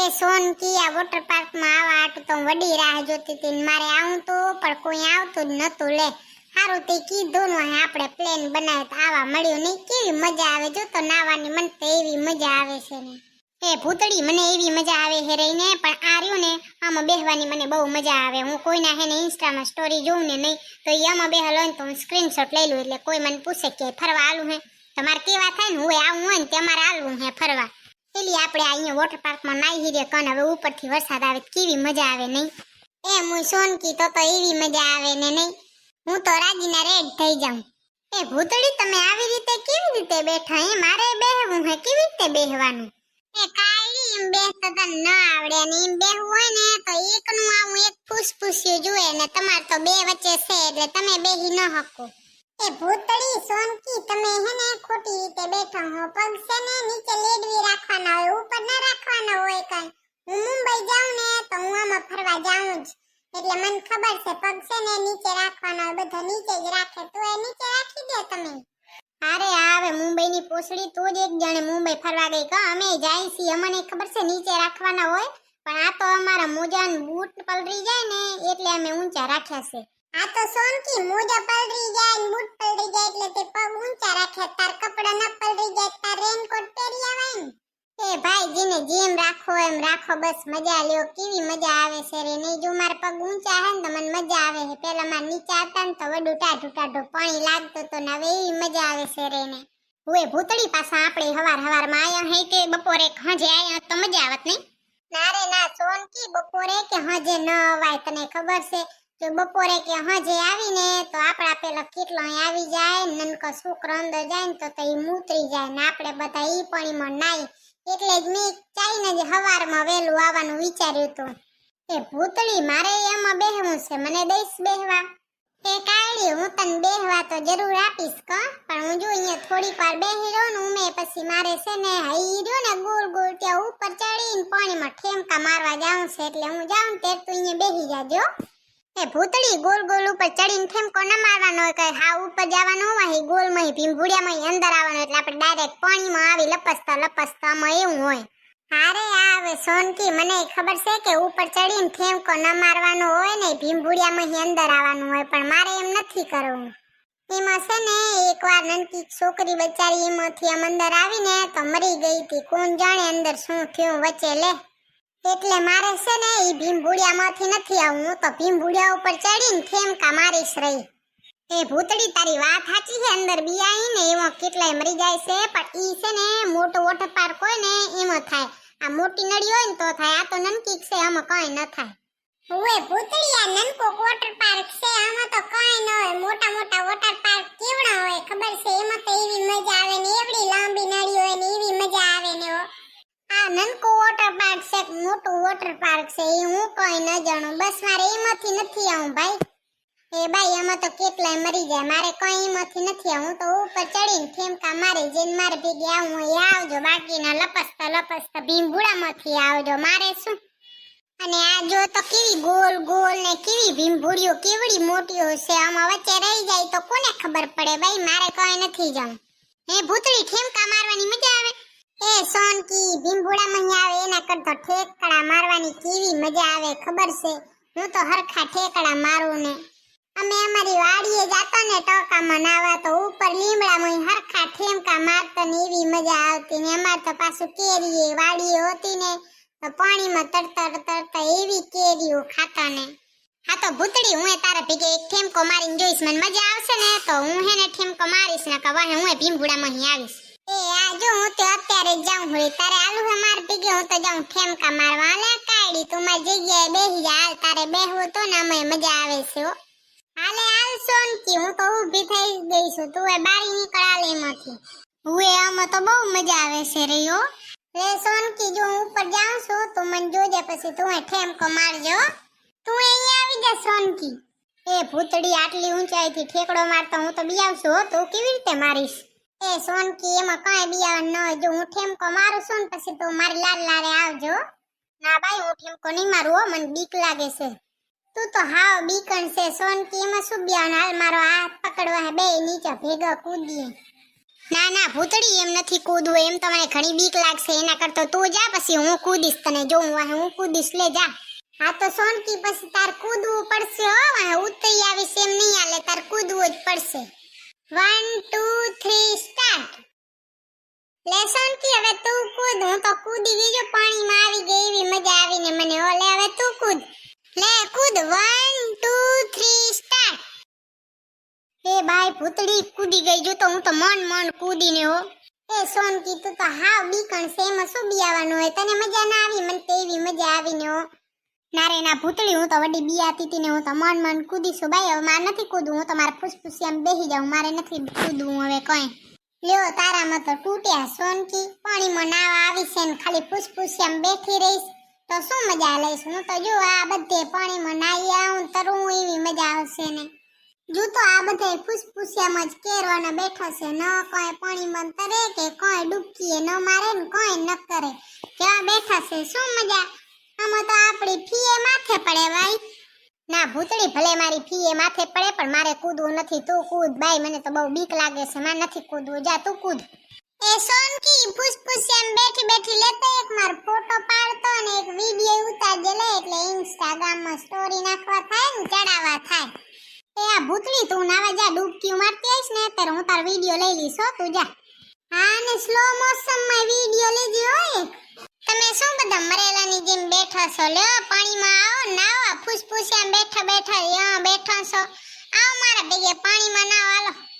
એ સોનકી આ વોટર પાર્કમાં આવા આટું તો હું વડી રાહ જોતી હતી ને મારે આવું તો, પણ કોઈ આવતું જ નતું લે. સારું તે કીધું ને અહીં આપણે પ્લેન બનાવ્યો તો આવા મળ્યું નહીં. કેવી મજા આવે? જો તો નાવાની મને તો એવી મજા આવે છે ને. એ ભૂતળી, મને એવી મજા આવે છે રહીને, પણ આ રહ્યું ને, આમાં બેહવાની મને બહુ મજા આવે. હું કોઈના હે ને ઇન્સ્ટામાં સ્ટોરી જોઉં ને નહીં, તો એ આમાં બેહલ હોય ને તો હું સ્ક્રીનશોટ લઈ લઉં. એટલે કોઈ મને પૂછે કે ફરવા આલું હે? તમારે કેવા થાય ને? હું આવું હોય ને તમારે આલવું હે ફરવા. પેલી આપણે અહીંયા વોટર પાર્કમાં નાઈ હીરે કન હવે ઉપરથી વરસાદ આવે કેવી મજા આવે નહીં? એ હું સોનકી તો તો એવી મજા આવે ને નહીં? હું તો રાજીના રેડ થઈ જાઉં. એ ભૂતળી, તમે આવી રીતે કેવી રીતે બેઠા? એ મારે બેહવું હે, કેવી રીતે બેહવાનું? એ કાલી એમ બેસતા તને ન આવડે ને એમ બેહવું હોય ને તો એકનું આવું એક ફૂસફૂસ્યું જુએ ને તમારે તો બે વચ્ચે છે એટલે તમે બેહી ન હકો એ ભૂતળી સોનકી તમે હે ને ખોટી રીતે બેઠા હો. પગ છે ને નીચે લેડવી રાખવાના હોય, ઉપર ના રાખવાના હોય કઈ. હું મુંબઈ જાઉં ને તો હું આમાં ફરવા જાઉં જ. એટલે મને ખબર છે, પગ છે ને નીચે રાખવાના હોય, બધા નીચે જ રાખે. તો એ નીચે રાખી દે તમે. અરે આવે મુંબઈની પોસડી તો જ એક જાણે મુંબઈ ફરવા ગઈ. કા, અમે જાય છીએ. અમને ખબર છે નીચે રાખવાના હોય, પણ આ તો અમારા મોજા બૂટ પલરી જાય ને, એટલે અમે ઊંચા રાખ્યા છે. આ તો સોનકી મોજા પલરી જાય ને બૂટ પલરી જાય એટલે તે પગ ઊંચા રાખે, તાર કપડા ન પલરી જાય, તાર રેનકોટ પહેરી આવાય ને. એ ભાઈ જેને જેમ રાખો એમ રાખો, બસ મજા લ્યો, કેવી મજા આવે છે રે. નહીં જો મારા પગ ઊંચા હે ને તો મને મજા આવે છે. પેલા માર નીચા હતા ને તો વડું ટાઢું ટાઢું પાણી લાગતું તો ને હવે એવી મજા આવે છે રે ને. હુએ ભૂતળી પાછા આપણે હવાર હવારમાં આયા હે કે બપોરે હાજે આયા તો મજા આવત નહીં? ના રે, ના, સોનકી, બપોરે કે હાજે ન અવાય, તને ખબર છે? જો બપોરે કે હજે આવીને, તો આપણા પેલા કેટલો આવી જાય નનકો છોકરો અંદર જાય ને તો તો એ મૂતરી જાય, ને આપણે બધા ઈ પાણીમાં નાઈ. એટલે જ મેં ચાઈને જ હવારમાં વહેલું આવવાનું વિચાર્યું હતું. એ ભૂતળી, મારે એમાં બેહવું છે, મને દઈશ બેહવા? એ કાળી હું તને બેહવા તો જરૂર આપીશ, ક? પણ હું જો અહીંયા થોડીક વાર બેહી રહ્યો ને ઉમે પછી મારે છે ને હઈ રહ્યો ને ગોળ ગોળ ત્યાં ઉપર ચડીને પાણીમાં ઠેમકા મારવા જાઉં છે, એટલે હું જાઉં ને તે તું અહીંયા બેહી જાજો એ ભૂતળી ગોલ ગોલ ઉપર ચડીને ઠેમકો ન મારવાનો હોય, કઈ હા ઉપર જવાનું હોય ગોલમાં ભીમભુડિયામાં અંદર આવવાનું એટલે આપણે ડાયરેક્ટ પાણીમાં આવી લપસતા લપસતા આમાં એવું હોય. હારે આવે સોનકી, મને ખબર છે કે ઉપર ચડીને ઠેમકો ન મારવાનો હોય ને ભીમભુડિયામાં અંદર આવવાનું હોય, પણ મારે એમ નથી કરવું. એમાં છે ને, એકવાર નનકી છોકરી બચારી એમાંથી આમ અંદર આવીને તો મરી ગઈ હતી કોણ જાણે અંદર શું થયું વચ્ચે લે. એટલે મારે છે ને એ ભીમભુડિયામાંથી નથી આવું. હું તો ભીમભુડિયા ઉપર ચડીને ઠેમકા મારીશ રહી. એ ભૂતડી તારી વાત સાચી છે, અંદર બિયાઈ ને એમાં કેટલાય મરી જાય છે, પણ ઈ છે ને મોટો વોટર પાર્ક હોય ને એમાં થાય. આ મોટી નળી હોય ને તો થાય, આ તો નનકી છે, આમાં કઈ ન થાય. ઓએ ભૂતડી આ નનકો વોટરપાર્ક છે, આમાં તો કઈ ન હોય. મોટા મોટા છે, એ હું કોઈ ન જાણું. બસ મારે એમાંથી નથી આવું, ભાઈ. એ ભાઈ, આમાં તો કેટલાય મરી જાય. મારે કોઈ એમાંથી નથી આવું. તો ઉપર ચડીને ઠેમકા મારી જઈને મારે ભેગી આવું એ આવજો. બાકીના લપસતા લપસતા ભીમભૂડામાંથી આવજો. મારે શું? અને આ જો તો કેવી ગોલ ગોલ ને કેવી ભીમભૂડીઓ કેવડી મોટીઓ છે. આમાં વચ્ચે રહી જાય તો કોને ખબર પડે? ભાઈ, મારે કોઈ નથી જાઉં એ ભૂતળી, ઠેમકા મારવાની મજા આવે? એ સોનકી ભીમભુડામાં અહીં આવે, એના કરતા ઠેકડા મારવાની કેવી મજા આવે ખબર છે? હું તો હરખા ઠેકડા મારું ને. અમે અમારી વાડીએ જાતો ને ટોકામાં નાવા, તો ઉપર લીમડામાં હરખા ઠેમકા મારતા ને એવી મજા આવતી ને અમાર તો પાછું કેરીએ, વાડીએ હોતી ને, તો પાણીમાં તરતા તરતા એવી કેરીઓ ખાતા ને. હા તો ભૂતડી હું તારા ભેગે એક ઠેમકો મારીને જોઈશ, મને મજા આવશે ને તો હું હેને ઠેમકો મારીશ ને કવા હું ભીમભુડામાં અહીં આવીશ. અત્યારે જ જાઉં હોય તારે આલુ હે માર ભેગે, હું તો જાઉં ઠેમકા મારવા. લે કાયડી, તું મારી જગ્યાએ બેહી જા. તારે બેહવું તો ને અમે મજા આવે છે, હો. હાલે, હાલ સોનકી, હું તો ઊભી થઈ ગઈ છું. તું એ બારી નીકળ, હાલ એમાંથી. એ આમાં તો બહુ મજા આવે છે રહ્યો રે સોનકી, જો હું ઉપર જાઉં છું, તું મને જોજે પછી તું ઠેમકો મારજો તું અહીંયા આવી જા, સોનકી. એ ભૂતડી આટલી ઊંચાઈથી ઠેકડો મારતો, હું તો બિયાવશું હો. તું કેવી રીતે મારીશ? એ સોનકી એમાં કાંઈ બિયાવવાનું ન હોય. જો હું ઠેમકો મારું છું ને પછી તું મારી લાલ લારે આવજો. ના ભાઈ, હું ઠેમકો નહીં મારું, હો. મને બીક લાગે છે. તું તો હાવ બીકણ છે. સોનકી, એમાં શું બિયાવવાનું હાલ મારો હાથ પકડવા બે નીચે ભેગા કૂદીએ. ના ના ભૂતડી એમ નથી કૂદવું. એમ તો મને ઘણી બીક લાગશે. એના કરતો તું જા, પછી હું કૂદીશ તને. જો હું હું કૂદીશ, લે જા. હા, તો સોનકી, પછી તાર કૂદવું પડશે, હો. ઉતરી આવીશ એમ નહીં હાલે. તાર કૂદવું જ પડશે. વન ટુ થ્રી સ્ટાર્ટ લે સોનકી હવે તું કૂદ. હું તો કૂદી ગઈ જો, પાણીમાં આવી ગઈ એવી મજા આવીને મને. ઓલે હવે તું કૂદ. લે, કૂદ. વન ટુ થ્રી સ્ટાર્ટ એ ભાઈ ભૂતડી કૂદી ગઈ જો તો હું તો મન મન કૂદીને, હો. એ સોનકી, તું તો હાવ બીકણ સેમ શું બિયાવાનું હોય. તને મજા ના આવી? મને તેવી મજા આવીને, હો. ના રે ના ભૂતડી હું તો વડી બિયાતી હતી ને હું તો મન મન કૂદીશું ભાઈ. હવે મારે નથી કૂદવું, હું તો મારે ફૂસફૂસિયામાં બેસી જાઉં, મારે નથી કૂદવું હવે કંઈ. લ્યો, તારામાં તો તૂટ્યા સોનકી, પાણીમાં નાવા આવી છે ને ખાલી ફૂસફૂસિયામાં બેઠી રહીશ. તો શું મજા લઈશ? હું તો જો આ બધે પાણીમાં નાહી આવું તરું એવી મજા આવશે ને. જો તો આ બધે ફૂસફૂસિયામાં જ કેરવાના બેઠા છે. ન કોઈ પાણીમાં તરે કે કોઈ ડૂબકીએ ન મારે ને કોઈ ન કરે. કેવા બેઠા છે? શું મજા? આમાં તો આપણી ફીએ માથે પડે ભાઈ. ના ભૂતળી ભલે મારી ફીએ માથે પડે, પણ મારે કૂદવું નથી. તું કૂદ ભાઈ, મને તો બહુ બીક લાગે છે. મારે નથી કૂદવું. જા, તું કૂદ. એ સોનકી ફૂસફૂસિયામાં બેઠી બેઠી લેતો એક માર ફોટો પાડતો અને એક વીડિયો ઉતારજે લે એટલે ઇન્સ્ટાગ્રામમાં સ્ટોરી નાખવા થાય ને ચડાવવા થાય. એ આ ભૂતળી, તું નાવા જા, ડૂબકીઓ મારતી આવીશ ને ત્યારે હું તારો વીડિયો લઈ લઈશ, હો. તું જા. હા ને સ્લો મોશનમાં વિડિયો લેજે હોય તમે શું બધા મરેલાની બેઠા છો લ્યો, પાણીમાં આવો, નાવા, ફૂસફૂસિયા બેઠા બેઠા યા બેઠા છો. આવો મારા ભેગે, પાણીમાં નાવા, હાલો.